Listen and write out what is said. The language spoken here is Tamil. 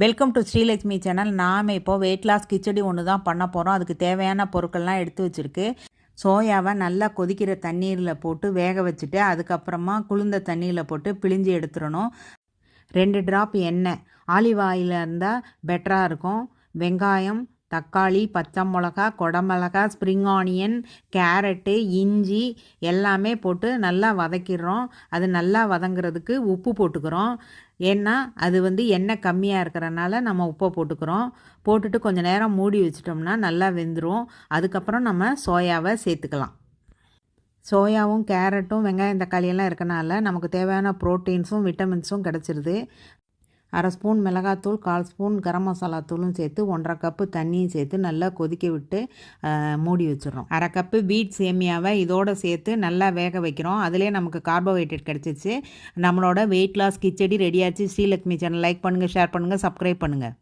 வெல்கம் டு ஸ்ரீலக்ஷ்மி சேனல் நாம் இப்போ வெயிட் லாஸ் கிச்சடி ஒன்று தான் பண்ண போகிறோம் அதுக்கு தேவையான பொருட்கள்லாம் எடுத்து வச்சுருக்கு. சோயாவை நல்லா கொதிக்கிற தண்ணீரில் போட்டு வேக வச்சுட்டு அதுக்கப்புறமா குளிர்ந்த தண்ணியில் போட்டு பிழிஞ்சு எடுத்துடணும். ரெண்டு ட்ராப் எண்ணெய். ஆலிவ் ஆயில் இருந்தால் பெட்டராக இருக்கும். வெங்காயம் தக்காளி பச்சை மிளகா கொடமிளகா ஸ்ப்ரிங் ஆனியன் கேரட்டு இஞ்சி எல்லாமே போட்டு நல்லா வதக்கிடுறோம். அது நல்லா வதங்குறதுக்கு உப்பு போட்டுக்கிறோம். ஏன்னா அது வந்து எண்ணெய் கம்மியாக இருக்கிறனால நம்ம உப்பை போட்டுக்கிறோம். போட்டுட்டு கொஞ்சம் நேரம் மூடி வச்சிட்டோம்னா நல்லா வெந்துடும் அதுக்கப்புறம் நம்ம சோயாவை சேர்த்துக்கலாம். சோயாவும் கேரட்டும் வெங்காயம் தக்காளியெல்லாம் இருக்கனால நமக்கு தேவையான ப்ரோட்டீன்ஸும் விட்டமின்ஸும் கிடச்சிருது. அரை ஸ்பூன் மிளகாத்தூள் கால் ஸ்பூன் கரம் மசாலா தூளும் சேர்த்து ஒன்றரை கப்பு தண்ணியும் சேர்த்து நல்லா கொதிக்க விட்டு மூடி வச்சிடுறோம். அரை கப்பு பீட் சேமியாவை இதோட சேர்த்து நல்லா வேக வைக்கிறோம். அதிலே நமக்கு கார்போஹைட்ரேட் கிடச்சிச்சு நம்மளோட வெயிட் லாஸ் கிச்சடி ரெடியாச்சு ஸ்ரீலக்ஷ்மி சேனல் லைக் பண்ணுங்கள் ஷேர் பண்ணுங்கள் சப்ஸ்கிரைப் பண்ணுங்கள்